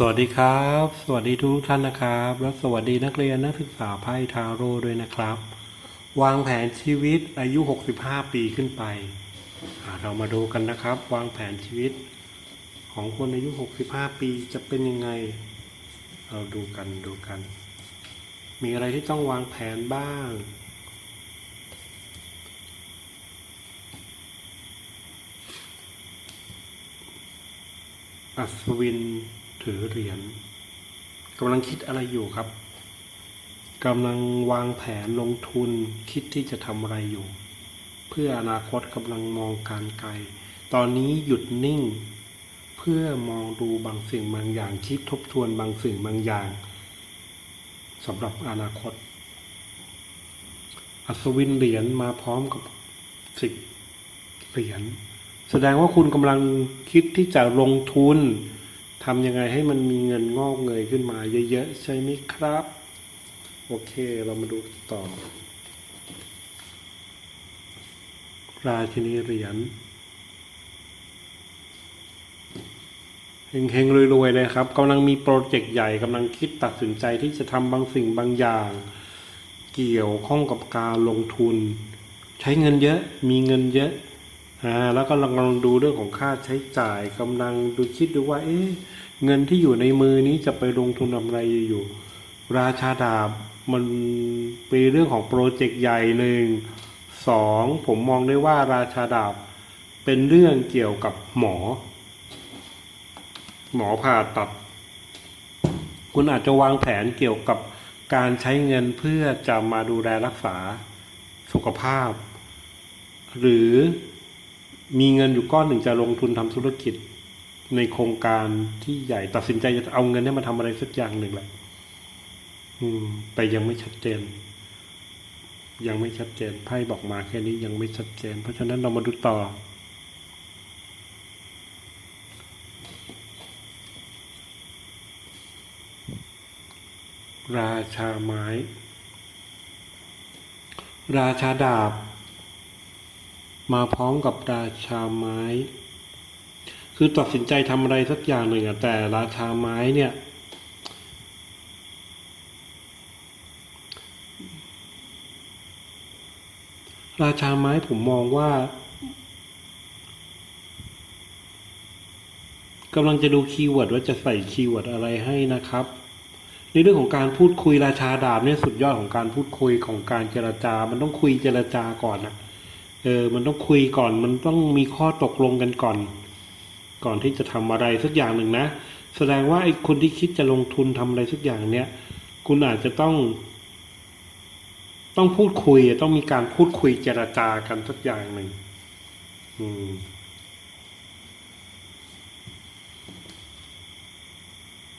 สวัสดีครับ สวัสดีทุกท่านนะครับ และสวัสดีนักเรียนนักศึกษาไพ่ทาโร่ด้วยนะครับ วางแผนชีวิตอายุ 65 ปีขึ้นไป เรามาดูกันนะครับ วางแผนชีวิต ของคนอายุ 65 ปีจะเป็นยังไง เราดูกันดูกัน มีอะไรที่ต้องวางแผนบ้างอัศวิน ถือเหรียญกำลังคิดอะไรอยู่ครับกำลังวางแผนลงทุนคิดที่จะทำอะไรอยู่ เพื่ออนาคตกำลังมองการไกล ตอนนี้หยุดนิ่ง เพื่อมองดูบางสิ่งบางอย่าง คิดทบทวนบางสิ่งบางอย่างสำหรับอนาคต อัศวินเหรียญมาพร้อมกับสิบเหรียญแสดงว่าคุณกำลังคิดที่จะลงทุน ทำยังไงให้มันมีเงินงอกเงยขึ้นมาเยอะๆ ใช่ไหมครับ โอเคเรามาดูต่อ ราชินีเหรียญเฮงๆรวยๆเลยครับกำลังมีโปรเจกต์ใหญ่กำลังคิดตัดสินใจที่จะทำบางสิ่งบางอย่าง เกี่ยวข้องกับการลงทุน ใช้เงินเยอะ มีเงินเยอะ อ่าแล้วก็กำลังดูเรื่องของค่าใช้จ่ายกำลังดูคิดดูว่า เอ๊ะเงินที่อยู่ในมือนี้จะไปลงทุนทำอะไรอยู่ ราชาดาบมันเป็นเรื่องของโปรเจกต์ใหญ่หนึ่งสองผมมองได้ว่าราชาดาบเป็นเรื่องเกี่ยวกับหมอ หมอผ่าตัด คุณอาจจะวางแผนเกี่ยวกับการใช้เงินเพื่อจะมาดูแลรักษาสุขภาพ หรือ มีเงินอยู่ก้อนหนึ่งจะลงทุนทำธุรกิจ ในโครงการที่ใหญ่ตัดสินใจจะเอาเงินนี้มาทำอะไรสักอย่างหนึ่งแหละอืม แต่ยังไม่ชัดเจน ยังไม่ชัดเจนไพ่บอกมาแค่นี้ยังไม่ชัดเจน เพราะฉะนั้นเรามาดูต่อ ราชาไม้ ราชาดาบ มาพร้อมกับราชาไม้ คือตัดสินใจทำอะไรสักอย่างหนึ่งแต่ราชาไม้เนี่ยราชาไม้ผมมองว่ากำลังจะดูคีย์เวิร์ดว่าจะใส่คีย์เวิร์ดอะไรให้นะครับ ในเรื่องของการพูดคุยราชาดาบเนี่ยสุดยอดของการพูดคุยของการเจรจา มันต้องคุยเจรจาก่อนนะ เออมันต้องคุยก่อนมันต้องมีข้อตกลงกันก่อน ก่อนที่จะทำอะไรสักอย่างหนึ่งนะ แสดงว่าไอ้คนที่คิดจะลงทุนทำอะไรสักอย่างเนี้ยคุณอาจจะต้อง ต้องพูดคุยต้องมีการพูดคุยเจรจากันสักอย่างหนึ่งอืม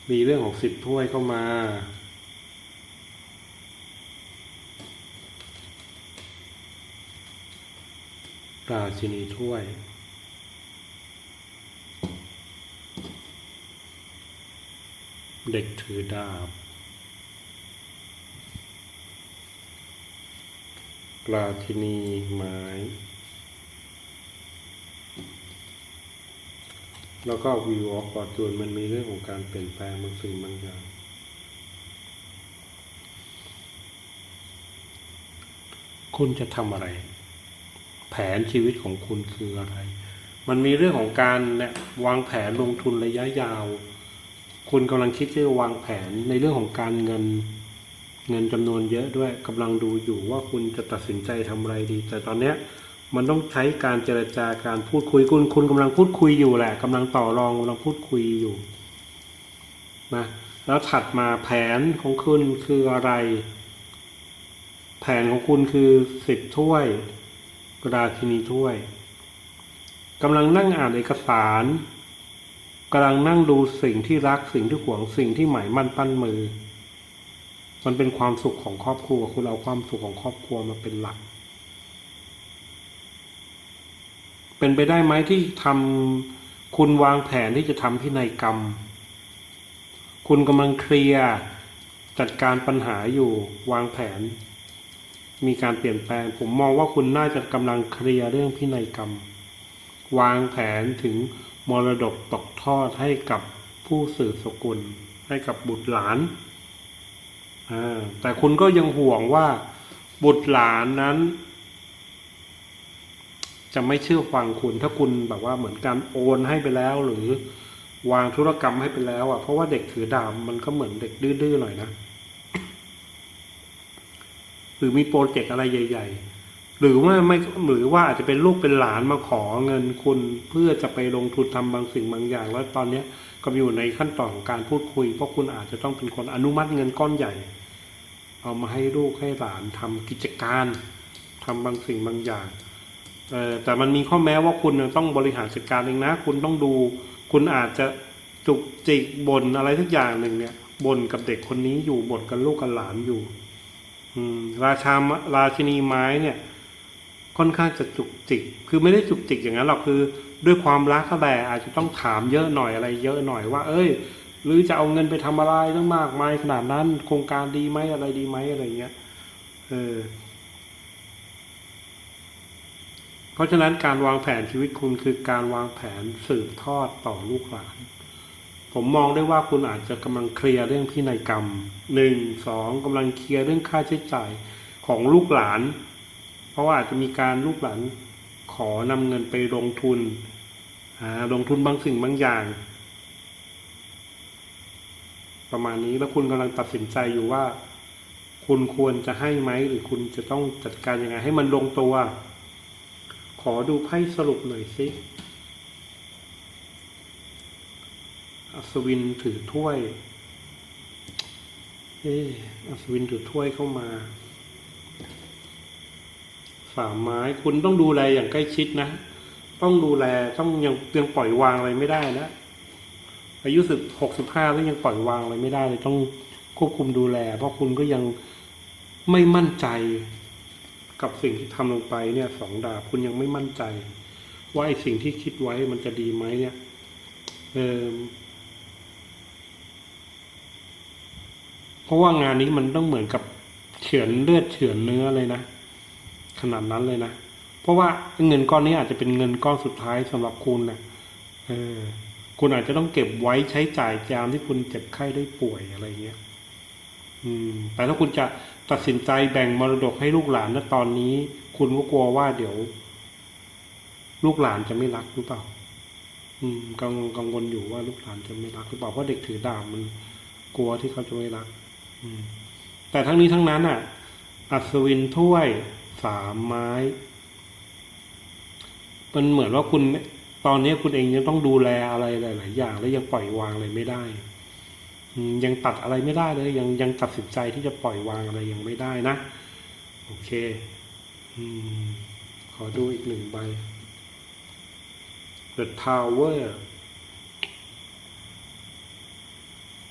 มีเรื่องของสิบถ้วยเข้ามา ราชินีถ้วย เด็กถือดาบ ราชินีไม้ แล้วก็วิวออฟฟอร์จูนมันมีเรื่องของการเปลี่ยนแปลงบางสิ่งบางอย่างคุณจะทำอะไร แผนชีวิตของคุณคืออะไร มันมีเรื่องของการเนี่ยวางแผนลงทุนระยะยาว คุณกำลังคิดจะวางแผนในเรื่องของการเงินเงินจำนวนเยอะด้วยกำลังดูอยู่ว่าคุณจะตัดสินใจทำอะไรดี แต่ตอนเนี้ยมันต้องใช้การเจรจาการพูดคุยคุณคุณกำลังพูดคุยอยู่แหละกำลังต่อรองกำลังพูดคุยอยู่นะแล้วถัดมาแผนของคุณคืออะไร แผนของคุณคือสิบถ้วย ราชินีถ้วยกำลังนั่งอ่านเอกสารกำลังนั่งดูสิ่งที่รักสิ่งที่หวงสิ่งที่หมายมั่นปั้นมือ มันเป็นความสุขของครอบครัวคุณเอาความสุขของครอบครัวมาเป็นหลัก เป็นไปได้ไหมที่ทำคุณวางแผนที่จะทำพินัยกรรม คุณกำลังเคลียร์จัดการปัญหาอยู่วางแผน มีการเปลี่ยนแปลง ผมมองว่าคุณน่าจะกำลังเคลียร์เรื่องพินัยกรรม วางแผนถึงมรดกตกทอดให้กับผู้สืบสกุล ให้กับบุตรหลาน แต่คุณก็ยังห่วงว่า บุตรหลานนั้น จะไม่เชื่อฟังคุณ ถ้าคุณแบบว่าเหมือนการโอนให้ไปแล้ว หรือวางธุรกรรมให้ไปแล้วอะเพราะว่าเด็กถือดาบมันก็เหมือนเด็กดื้อๆหน่อยนะ หรือมีโปรเจกต์อะไรใหญ่ ๆ หรือว่าไม่หรือว่าอาจจะเป็นลูกเป็นหลานมาขอเงินคุณเพื่อจะไปลงทุนทำบางสิ่งบางอย่าง แล้วตอนเนี้ยก็อยู่ในขั้นตอนของการพูดคุย เพราะคุณอาจจะต้องเป็นคนอนุมัติเงินก้อนใหญ่ เอามาให้ลูกให้หลานทำกิจการทำบางสิ่งบางอย่างเออแต่มันมีข้อแม้ว่าคุณต้องบริหารจัดการเองนะ คุณต้องดู คุณอาจจะจุกจิกบ่นอะไรทุกอย่างหนึ่งเนี่ยบ่นกับเด็กคนนี้อยู่บ่นกับลูกกับหลานอยู่ ราชาราชินีไม้เนี่ย ค่อนข้างจะจุกจิก คือไม่ได้จุกจิกอย่างนั้นหรอกคือ ด้วยความรักก็แต่อาจจะต้องถามเยอะหน่อยอะไร เยอะหน่อยว่า เอ้ย หรือจะเอาเงินไปทำอะไรต้องมากมายขนาดนั้น โครงการดีไหมอะไรดีไหมอะไรเงี้ยเออเพราะฉะนั้นการวางแผนชีวิตคุณคือการวางแผนสืบทอดต่อลูกหลาน ผมมองได้ว่าคุณอาจจะกำลังเคลียร์เรื่องพินัยกรรมหนึ่งสองกำลังเคลียร์เรื่องค่าใช้จ่ายของลูกหลาน เพราะว่าอาจจะมีการลูกหลานขอนำเงินไปลงทุนอ่าลงทุนบางสิ่งบางอย่าง ประมาณนี้แล้วคุณกำลังตัดสินใจอยู่ว่า คุณควรจะให้ไหมหรือคุณจะต้องจัดการยังไง ให้มันลงตัว ขอดูไพ่สรุปหน่อยสิ อัศวินถือถ้วย เอออัศวินถือถ้วยเข้ามาสาไม้คุณต้องดูแลอย่างใกล้ชิดนะ ต้องดูแลต้องยังยังปล่อยวางอะไรไม่ได้นะอายุสิบหกสิบห้าแล้วยังปล่อยวางอะไรไม่ได้เลยต้องควบคุมดูแล เพราะคุณก็ยังไม่มั่นใจกับสิ่งที่ทำลงไปเนี่ยสองดาบคุณยังไม่มั่นใจ ว่าไอ้สิ่งที่คิดไว้มันจะดีไหมเนี่ยเออ เพราะว่างานนี้มันต้องเหมือนกับเฉือนเลือดเฉือนเนื้อเลยนะ ขนาดนั้นเลยนะ เพราะว่าเงินก้อนนี้อาจจะเป็นเงินก้อนสุดท้ายสำหรับคุณนะเออคุณอาจจะต้องเก็บไว้ใช้จ่ายยามที่คุณเจ็บไข้ได้ป่วยอะไรเงี้ย อืม แต่ถ้าคุณจะตัดสินใจแบ่งมรดกให้ลูกหลานณตอนนี้ คุณก็กลัวว่าเดี๋ยว ลูกหลานจะไม่รักหรือเปล่า อืมกังกังวลอยู่ว่าลูกหลานจะไม่รักหรือเปล่าเพราะเด็กถือดาบมัน กลัวที่เขาจะไม่รัก แต่ทั้งนี้ทั้งนั้นอะ อัศวินถ้วยสามไม้ มันเหมือนว่าคุณตอนนี้คุณเองยังต้องดูแลอะไรหลาย ๆ อย่าง แล้วยังปล่อยวางอะไรไม่ได้ ยังตัดอะไรไม่ได้เลย ยังยังตัดสินใจที่จะปล่อยวางอะไรยังไม่ได้นะ โอเคอขอดูอีกหนึ่งใบ The Tower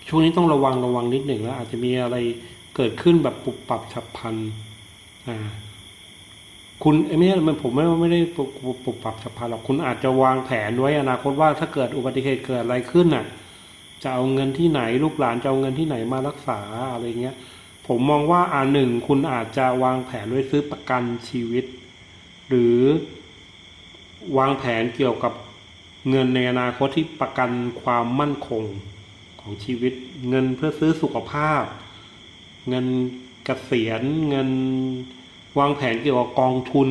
ช่วงนี้ต้องระวังระวังนิดหนึ่งแล้ว อาจจะมีอะไรเกิดขึ้นแบบปุบปับฉับพลันอ่าคุณไม่ใช่มันผมไม่ไม่ได้ปุบปุบปุบปับฉับพลันหรอกคุณอาจจะวางแผนไว้อนาคตว่าถ้าเกิดอุบัติเหตุเกิดอะไรขึ้นน่ะ จะเอาเงินที่ไหนลูกหลานจะเอาเงินที่ไหนมารักษาอะไรเงี้ย ผมมองว่าอ่าหนึ่งคุณอาจจะวางแผนไว้ซื้อประกันชีวิต หรือวางแผนเกี่ยวกับเงินในอนาคตที่ประกันความมั่นคง ของชีวิต เงินเพื่อซื้อสุขภาพ เงินเกษียณเงินวางแผนเกี่ยวกับกองทุน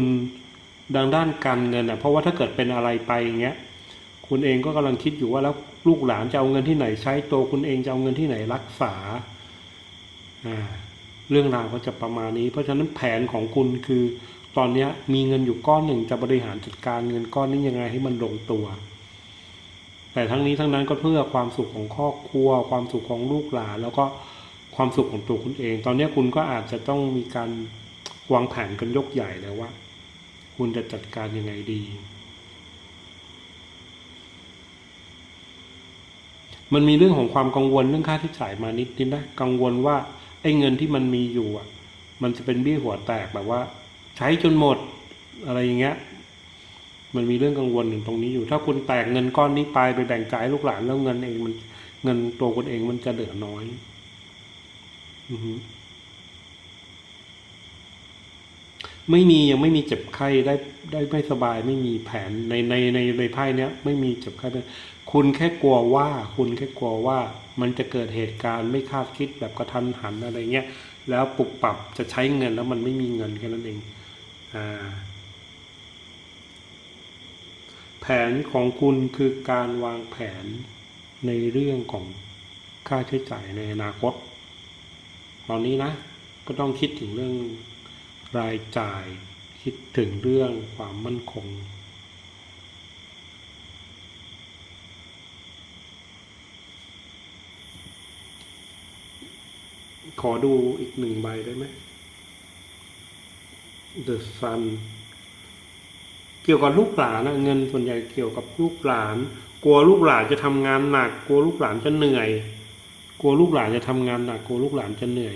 ดังด้านการเงินอะเพราะว่าถ้าเกิดเป็นอะไรไปอย่างเงี้ยคุณเองก็กำลังคิดอยู่ว่าแล้วลูกหลานจะเอาเงินที่ไหนใช้ตัวคุณเองจะเอาเงินที่ไหนรักษาอ่าเรื่องราวก็จะประมาณนี้ เพราะฉะนั้นแผนของคุณคือ ตอนนี้มีเงินอยู่ก้อนหนึ่งจะบริหารจัดการเงินก้อนนี้ยังไงให้มันลงตัว แต่ทั้งนี้ทั้งนั้นก็เพื่อความสุขของครอบครัว ความสุขของลูกหลานแล้วก็ความสุขของตัวคุณเอง ตอนนี้คุณก็อาจจะต้องมีการวางแผนกันยกใหญ่แล้วว่า คุณจะจัดการยังไงดี มันมีเรื่องของความกังวลเรื่องค่าที่จ่ายมานิดนิดนะกังวลว่าไอ้เงินที่มันมีอยู่อะ มันจะเป็นเบี้ยหัวแตกแบบว่า ใช้จนหมดอะไรอย่างเงี้ย มันมีเรื่องกังวลอยู่ตรงนี้อยู่ ถ้าคุณแตกเงินก้อนนี้ไปไปแบ่งจ่ายลูกหลานแล้วเงินเองมัน เงินตัวคุณเองมันจะเหลือน้อย อือไม่มียังไม่มีเจ็บไข้ได้ได้ไม่สบาย ไม่มีแผนในในในในไพ่เนี้ยไม่มีเจ็บไข้คุณแค่กลัวว่า คุณแค่กลัวว่า มันจะเกิดเหตุการณ์ไม่คาดคิดแบบกระทันหันอะไรเงี้ยแล้วปรับปรับจะใช้เงินแล้วมันไม่มีเงินแค่นั้นเองอ่า แผนของคุณคือการวางแผนในเรื่องของค่าใช้จ่ายในอนาคต ตอนนี้นะ ก็ต้องคิดถึงเรื่องรายจ่าย คิดถึงเรื่องความมั่นคง ขอดูอีกหนึ่งใบได้ไหม The Sun เกี่ยวกับลูกหลานนะเงินส่วนใหญ่เกี่ยวกับลูกหลาน กลัวลูกหลานจะทำงานหนัก กลัวลูกหลานจะเหนื่อย กลัวลูกหลานจะทำงานหนัก กลัวลูกหลานจะเหนื่อย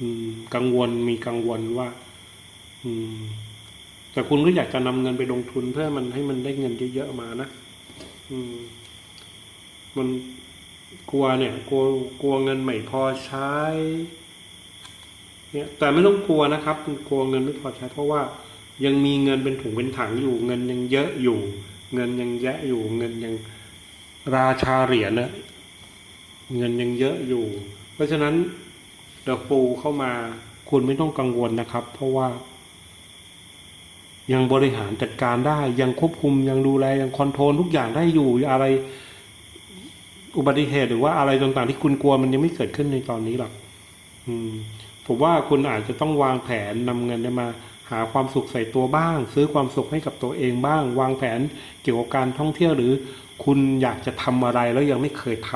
อืม กังวลมีกังวลว่า อืม แต่คุณก็อยากจะนำเงินไปลงทุนเพื่อมันให้มันได้เงินเยอะๆมานะอืม มันกลัวเนี่ย กลัวกลัวเงินไม่พอใช้ เนี่ย แต่ไม่ต้องกลัวนะครับ กลัวเงินไม่พอใช้ เพราะว่า ยังมีเงินเป็นถุงเป็นถังอยู่ เงินยังเยอะอยู่ เงินยังแยะอยู่ เงินยังราชาเหรียญนะเงินยังเยอะอยู่ เพราะฉะนั้นเดอะฟูเข้ามาคุณไม่ต้องกังวลนะครับ เพราะว่า ยังบริหารจัดการได้ ยังควบคุมยังดูแลยังคอนโทรลทุกอย่างได้อยู่อะไร อุบัติเหตุหรือว่าอะไรต่างๆที่คุณกลัวมันยังไม่เกิดขึ้นในตอนนี้หรอกอืมผมว่าคุณอาจจะต้องวางแผนนำเงินมา หาความสุขใส่ตัวบ้าง ซื้อความสุขให้กับตัวเองบ้าง วางแผนเกี่ยวกับการท่องเที่ยวหรือคุณอยากจะทำอะไรแล้วยังไม่เคยท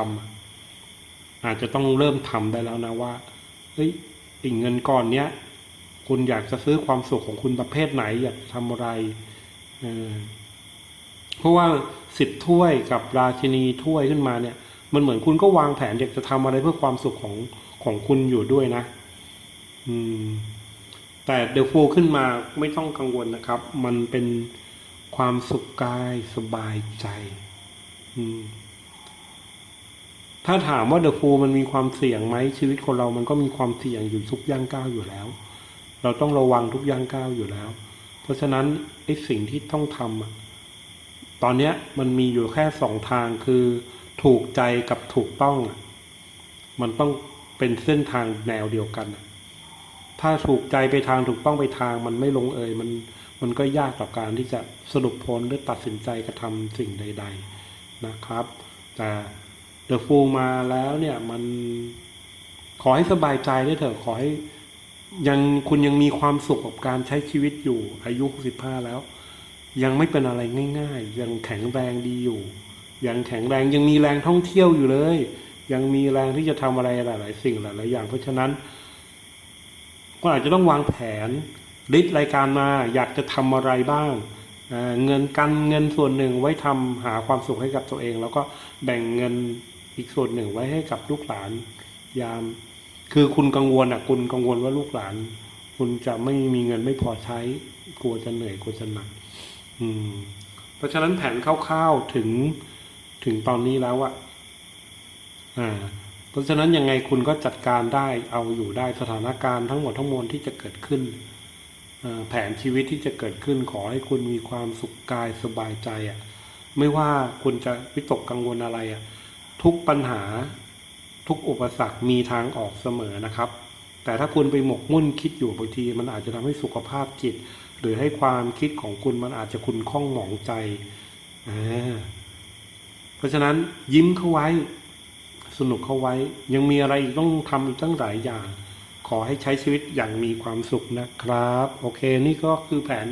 ำอาจจะต้องเริ่มทำได้แล้วนะว่าเฮ้ยอีกเงินก้อนเนี้ยคุณอยากจะซื้อความสุขของคุณประเภทไหน อยากจะทำอะไรเเพราะว่าสิบถ้วยกับราชินีถ้วยขึ้นมาเนี่ย มันเหมือนคุณก็วางแผนอยากจะทำอะไรเพื่อความสุขของของคุณอยู่ด้วยนะ อืม แต่เด e ฟูขึ้นมาไม่ต้องกังวลนะครับ มันเป็นความสุขกายสบายใจ ถ้าถามว่าเด e ฟูมันมีความเสี่ยงไหมชีวิตคนเรามันก็มีความเสี่ยงอยู่ทุกย่างก้าวอยู่แล้ว เราต้องระวังทุกย่างก้าวอยู่แล้ว เพราะฉะนั้นไอ้สิ่งที่ต้องทำตอนนี้มันมีอยู่แค่สองทางคือถูกใจกับถูกต้อง มันต้องเป็นเส้นทางแนวเดียวกันอ ถ้าถูกใจไปทางถูกต้องไปทางมันไม่ลงเอยมันมันก็ยากต่อการที่จะสรุปผลหรือตัดสินใจกระทำสิ่งใด ๆนะครับ แต่เดอะฟูมาแล้วเนี่ยมันขอให้สบายใจได้เถอะขอให้ยังคุณยังมีความสุขกับการใช้ชีวิตอยู่ อายุ 65 แล้ว ยังไม่เป็นอะไรง่าย ๆ ยังแข็งแรงดีอยู่ ยังแข็งแรงยังมีแรงท่องเที่ยวอยู่เลย ยังมีแรงที่จะทำอะไรหลาย ๆ สิ่งหลายๆอย่าง เพราะฉะนั้น ก็อาจจะต้องวางแผนลิสต์รายการมาอยากจะทำอะไรบ้างเงินกันเงินส่วนหนึ่งไว้ทำหาความสุขให้กับตัวเอง แล้วก็แบ่งเงินอีกส่วนหนึ่งไว้ให้กับลูกหลานยาม คือคุณกังวลอะคุณกังวลว่าลูกหลาน คุณจะไม่มีเงินไม่พอใช้ กลัวจะเหนื่อยกลัวจะหนักอืม เพราะฉะนั้นแผนคร่าวๆถึงถึงตอนนี้แล้วอะอ่า ราะฉะนั้นยังไงคุณก็จัดการได้เอาอยู่ได้สถานการณ์ทั้งหมดทั้งมวลที่จะเกิดขึ้น แผนชีวิตที่จะเกิดขึ้นขอให้คุณมีความสุขกายสบายใจอะไม่ว่าคุณจะวิตกกังวลอะไรอะทุกปัญหาทุกอุปสรรคมีทางออกเสมอนะครับ แต่ถ้าคุณไปหมกมุ่นคิดอยู่บางที มันอาจจะทำให้สุขภาพจิต หรือให้ความคิดของคุณมันอาจจะคุณข้องหมองใจ เพราะฉะนั้นยิ้มเข้าไว้ สนุกเข้าไว้ ยังมีอะไรอีกต้องทำอีกตั้งหลายอย่าง ขอให้ใช้ชีวิตอย่างมีความสุขนะครับ โอเค นี่ก็คือแผน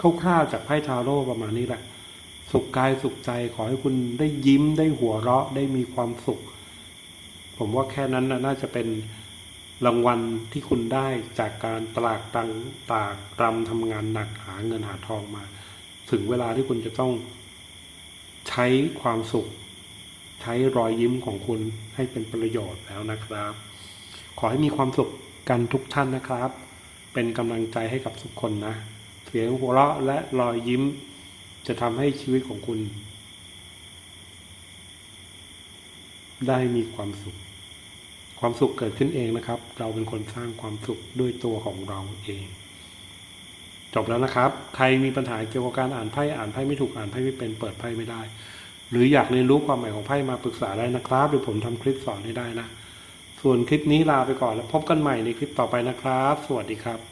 คร่าวๆจากไพ่ทาโร่ประมาณนี้แหละ สุขกายสุขใจขอให้คุณได้ยิ้มได้หัวเราะได้มีความสุข ผมว่าแค่นั้นน่ะน่าจะเป็นรางวัลที่คุณได้จากการตรากตังตากรำทำงานหนักหาเงินหาทองมา ถึงเวลาที่คุณจะต้องใช้ความสุข ใช้รอยยิ้มของคุณให้เป็นประโยชน์แล้วนะครับ ขอให้มีความสุขกันทุกท่านนะครับ เป็นกำลังใจให้กับทุกคนนะ เสียงหัวเราะและรอยยิ้ม จะทำให้ชีวิตของคุณ ได้มีความสุข ความสุขเกิดขึ้นเองนะครับ เราเป็นคนสร้างความสุขด้วยตัวของเราเองจบแล้วนะครับ ใครมีปัญหาเกี่ยวกับการอ่านไพ่อ่านไพ่ไม่ถูกอ่านไพ่ไม่เป็นเปิดไพ่ไม่ได้ หรืออยากเรียนรู้ความหมายของไพ่มาปรึกษาได้นะครับเดี๋ยวผมทำคลิปสอนให้ได้นะ ส่วนคลิปนี้ลาไปก่อนแล้วพบกันใหม่ในคลิปต่อไปนะครับ สวัสดีครับ